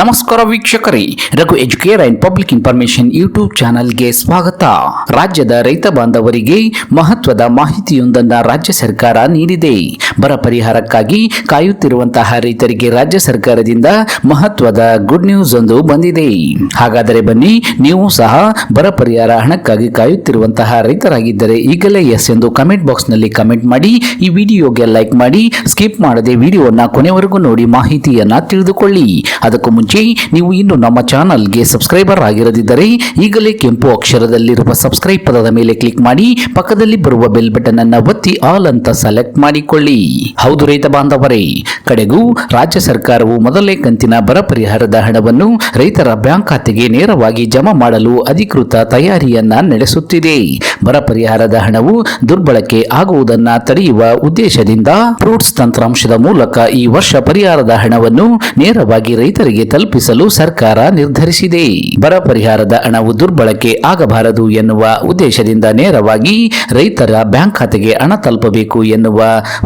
ನಮಸ್ಕಾರ ವೀಕ್ಷಕರೇ, Raghu educare and public information YouTube ಚಾನೆಲ್ಗೆ ಸ್ವಾಗತ. ರಾಜ್ಯದ ರೈತ ಬಾಂಧವರಿಗೆ ಮಹತ್ವದ ಮಾಹಿತಿಯೊಂದನ್ನು ರಾಜ್ಯ ಸರ್ಕಾರ ನೀಡಿದೆ. ಬರ ಪರಿಹಾರಕ್ಕಾಗಿ ಕಾಯುತ್ತಿರುವಂತಹ ರೈತರಿಗೆ ರಾಜ್ಯ ಸರ್ಕಾರದಿಂದ ಮಹತ್ವದ ಗುಡ್ ನ್ಯೂಸ್ ಒಂದು ಬಂದಿದೆ. ಹಾಗಾದರೆ ಬನ್ನಿ, ನೀವು ಸಹ ಬರ ಪರಿಹಾರ ಹಣಕ್ಕಾಗಿ ಕಾಯುತ್ತಿರುವಂತಹ ರೈತರಾಗಿದ್ದರೆ ಈಗಲೇ ಎಸ್ ಎಂದು ಕಮೆಂಟ್ ಬಾಕ್ಸ್ನಲ್ಲಿ ಕಮೆಂಟ್ ಮಾಡಿ, ಈ ವಿಡಿಯೋಗೆ ಲೈಕ್ ಮಾಡಿ, ಸ್ಕಿಪ್ ಮಾಡದೆ ವಿಡಿಯೋನ ಕೊನೆವರೆಗೂ ನೋಡಿ ಮಾಹಿತಿಯನ್ನ ತಿಳಿದುಕೊಳ್ಳಿ. ಅದಕ್ಕೂ ಮುಂಚೆ ನೀವು ಇನ್ನು ನಮ್ಮ ಚಾನಲ್ಗೆ ಸಬ್ಸ್ಕ್ರೈಬರ್ ಆಗಿರದಿದ್ದರೆ ಈಗಲೇ ಕೆಂಪು ಅಕ್ಷರದಲ್ಲಿರುವ ಸಬ್ಸ್ಕ್ರೈಬ್ ಪದದ ಮೇಲೆ ಕ್ಲಿಕ್ ಮಾಡಿ, ಪಕ್ಕದಲ್ಲಿ ಬರುವ ಬೆಲ್ ಬಟನ್ ಅನ್ನು ಒತ್ತಿ ಆಲ್ ಅಂತ ಸೆಲೆಕ್ಟ್ ಮಾಡಿಕೊಳ್ಳಿ. ಹೌದು ರೈತ ಬಾಂಧವರೇ, ಕಡೆಗೂ ರಾಜ್ಯ ಸರ್ಕಾರವು ಮೊದಲೇ ಕಂತಿನ ಬರ ಪರಿಹಾರದ ಹಣವನ್ನು ರೈತರ ಬ್ಯಾಂಕ್ ಖಾತೆಗೆ ನೇರವಾಗಿ ಜಮಾ ಮಾಡಲು ಅಧಿಕೃತ ತಯಾರಿಯನ್ನ ನಡೆಸುತ್ತಿದೆ. ಬರ ಪರಿಹಾರದ ಹಣವು ದುರ್ಬಳಕೆ ಆಗುವುದನ್ನ ತಡೆಯುವ ಉದ್ದೇಶದಿಂದ ಫ್ರೂಟ್ಸ್ ತಂತ್ರಾಂಶದ ಮೂಲಕ ಈ ವರ್ಷ ಪರಿಹಾರದ ಹಣವನ್ನು ನೇರವಾಗಿ ರೈತರಿಗೆ ತಲುಪಿಸಲು ಸರ್ಕಾರ ನಿರ್ಧರಿಸಿದೆ. ಬರ ಪರಿಹಾರದ ಹಣವು ದುರ್ಬಳಕೆ ಆಗಬಾರದು ಎನ್ನುವ ಉದ್ದೇಶದಿಂದ ನೇರವಾಗಿ ರೈತರ ಬ್ಯಾಂಕ್ ಖಾತೆಗೆ ಹಣ ತಲುಪಬೇಕು ಎನ್ನುವ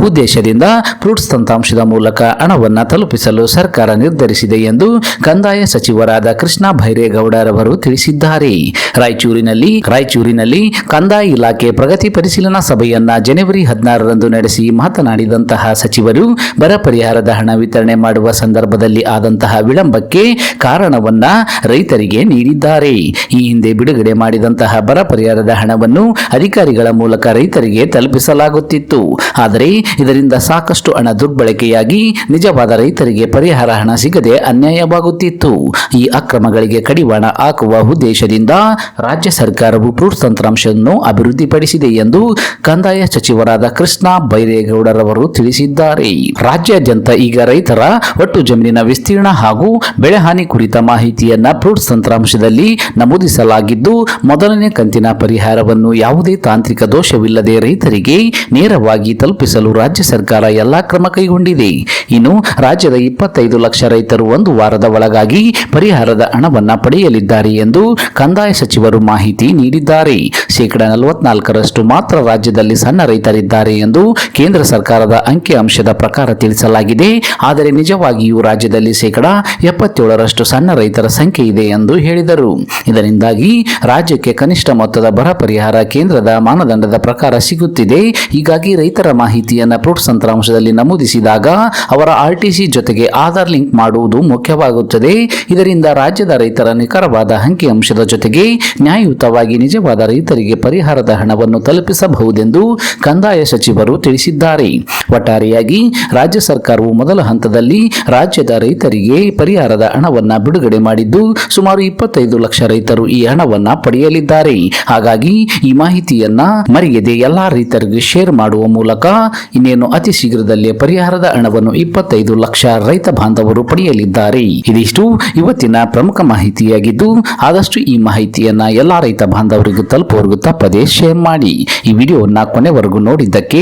ಉದ್ದೇಶದಿಂದ ಫ್ರೂಟ್ಸ್ ತಂತ್ರಾಂಶದ ಮೂಲಕ ಹಣವನ್ನು ತಲುಪಿಸಲು ಸರ್ಕಾರ ನಿರ್ಧರಿಸಿದೆ ಎಂದು ಕಂದಾಯ ಸಚಿವರಾದ ಕೃಷ್ಣ ಭೈರೇಗೌಡರವರು ತಿಳಿಸಿದ್ದಾರೆ. ರಾಯಚೂರಿನಲ್ಲಿ ರಾಯಚೂರಿನಲ್ಲಿ ಕಂದಾಯ ಇಲಾಖೆ ಪ್ರಗತಿ ಪರಿಶೀಲನಾ ಸಭೆಯನ್ನ ಜನವರಿ ಹದಿನಾರರಂದು ನಡೆಸಿ ಮಾತನಾಡಿದಂತಹ ಸಚಿವರು, ಬರ ಪರಿಹಾರದ ಹಣ ವಿತರಣೆ ಮಾಡುವ ಸಂದರ್ಭದಲ್ಲಿ ಆದಂತಹ ವಿಳಂಬಕ್ಕೆ ಕಾರಣವನ್ನ ರೈತರಿಗೆ ನೀಡಿದ್ದಾರೆ. ಈ ಹಿಂದೆ ಬಿಡುಗಡೆ ಮಾಡಿದಂತಹ ಬರ ಪರಿಹಾರದ ಹಣವನ್ನು ಅಧಿಕಾರಿಗಳ ಮೂಲಕ ರೈತರಿಗೆ ತಲುಪಿಸಲಾಗುತ್ತಿತ್ತು. ಆದರೆ, ಇದರಿಂದ ಸಾಕಷ್ಟು ಹಣ ದುರ್ಬಳಕೆಯಾಗಿ ನಿಜವಾದ ರೈತರಿಗೆ ಪರಿಹಾರ ಹಣ ಸಿಗದೆ ಅನ್ಯಾಯವಾಗುತ್ತಿತ್ತು. ಈ ಅಕ್ರಮಗಳಿಗೆ ಕಡಿವಾಣ ಹಾಕುವ ಉದ್ದೇಶದಿಂದ ರಾಜ್ಯ ಸರ್ಕಾರವು ಟೂರ್ ತಂತ್ರಾಂಶವನ್ನು ಅಭಿವೃದ್ಧಿಪಡಿಸಿದೆ ಎಂದು ಕಂದಾಯ ಸಚಿವರಾದ ಕೃಷ್ಣ ಬೈರೇಗೌಡರವರು ತಿಳಿಸಿದ್ದಾರೆ. ರಾಜ್ಯಾದ್ಯಂತ ಈಗ ರೈತರ ಒಟ್ಟು ಜಮೀನಿನ ವಿಸ್ತೀರ್ಣ ಹಾಗೂ ಬೆಳೆಹಾನಿ ಕುರಿತ ಮಾಹಿತಿಯನ್ನು ಫ್ರೂಟ್ಸ್ ತಂತ್ರಾಂಶದಲ್ಲಿ ನಮೂದಿಸಲಾಗಿದ್ದು, ಮೊದಲನೇ ಕಂತಿನ ಪರಿಹಾರವನ್ನು ಯಾವುದೇ ತಾಂತ್ರಿಕ ದೋಷವಿಲ್ಲದೆ ರೈತರಿಗೆ ನೇರವಾಗಿ ತಲುಪಿಸಲು ರಾಜ್ಯ ಸರ್ಕಾರ ಎಲ್ಲಾ ಕ್ರಮ ಕೈಗೊಂಡಿದೆ. ಇನ್ನು ರಾಜ್ಯದ ಇಪ್ಪತ್ತೈದು ಲಕ್ಷ ರೈತರು ಒಂದು ವಾರದ ಒಳಗಾಗಿ ಪರಿಹಾರದ ಹಣವನ್ನು ಪಡೆಯಲಿದ್ದಾರೆ ಎಂದು ಕಂದಾಯ ಸಚಿವರು ಮಾಹಿತಿ ನೀಡಿದ್ದಾರೆ. ಶೇಕಡ ನಲವತ್ನಾಲ್ಕರಷ್ಟು ಮಾತ್ರ ರಾಜ್ಯದಲ್ಲಿ ಸಣ್ಣ ರೈತರಿದ್ದಾರೆ ಎಂದು ಕೇಂದ್ರ ಸರ್ಕಾರದ ಅಂಕಿಅಂಶದ ಪ್ರಕಾರ ತಿಳಿಸಲಾಗಿದೆ. ಆದರೆ ನಿಜವಾಗಿಯೂ ರಾಜ್ಯದಲ್ಲಿ ಶೇಕಡ ಎಪ್ಪತ್ತೇಳರಷ್ಟು ಸಣ್ಣ ರೈತರ ಸಂಖ್ಯೆ ಇದೆ ಎಂದು ಹೇಳಿದರು. ಇದರಿಂದಾಗಿ ರಾಜ್ಯಕ್ಕೆ ಕನಿಷ್ಠ ಮೊತ್ತದ ಬರ ಪರಿಹಾರ ಕೇಂದ್ರದ ಮಾನದಂಡದ ಪ್ರಕಾರ ಸಿಗುತ್ತಿದೆ. ಹೀಗಾಗಿ ರೈತರ ಮಾಹಿತಿಯನ್ನು ಫ್ರೂಟ್ಸ್ ತಂತ್ರಾಂಶದಲ್ಲಿ ನಮೂದಿಸಿದಾಗ ಅವರ ಆರ್ಟಿಸಿ ಜೊತೆಗೆ ಆಧಾರ್ ಲಿಂಕ್ ಮಾಡುವುದು ಮುಖ್ಯವಾಗುತ್ತದೆ. ಇದರಿಂದ ರಾಜ್ಯದ ರೈತರ ನಿಖರವಾದ ಅಂಕಿಅಂಶದ ಜೊತೆಗೆ ನ್ಯಾಯಯುತವಾಗಿ ನಿಜವಾದ ರೈತರಿಗೆ ಪರಿಹಾರದ ಹಣವನ್ನು ತಲುಪಿಸಬಹುದೆಂದು ಕಂದಾಯ ಸಚಿವರು ತಿಳಿಸಿದ್ದಾರೆ. ಒಟ್ಟಾರೆಯಾಗಿ ರಾಜ್ಯ ಸರ್ಕಾರವು ಮೊದಲ ಹಂತದಲ್ಲಿ ರಾಜ್ಯದ ರೈತರಿಗೆ ಪರಿಹಾರದ ಹಣವನ್ನು ಬಿಡುಗಡೆ ಮಾಡಿದ್ದು, ಸುಮಾರು ಇಪ್ಪತ್ತೈದು ಲಕ್ಷ ರೈತರು ಈ ಹಣವನ್ನು ಪಡೆಯಲಿದ್ದಾರೆ. ಹಾಗಾಗಿ ಈ ಮಾಹಿತಿಯನ್ನ ಮರೆಯದೆ ಎಲ್ಲಾ ರೈತರಿಗೆ ಶೇರ್ ಮಾಡುವ ಮೂಲಕ ಇನ್ನೇನು ಅತಿ ಶೀಘ್ರದಲ್ಲೇ ಪರಿಹಾರದ ಹಣವನ್ನು ಇಪ್ಪತ್ತೈದು ಲಕ್ಷ ರೈತ ಬಾಂಧವರು ಪಡೆಯಲಿದ್ದಾರೆ. ಇದಿಷ್ಟು ಇವತ್ತಿನ ಪ್ರಮುಖ ಮಾಹಿತಿಯಾಗಿದ್ದು, ಆದಷ್ಟು ಈ ಮಾಹಿತಿಯನ್ನ ಎಲ್ಲಾ ರೈತ ಬಾಂಧವರಿಗೂ ತಲುಪುವವರೆಗೂ ತಪ್ಪದೆ ಶೇರ್ ಮಾಡಿ ಈ ವಿಡಿಯೋವನ್ನ ಕೊನೆವರೆಗೂ ನೋಡಿದ್ದಕ್ಕೆ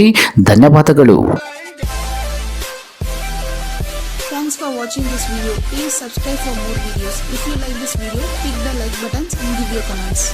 ಧನ್ಯವಾದಗಳು Thanks for watching this video. Please subscribe for more videos. If you like this video, click the like buttons and give your comments.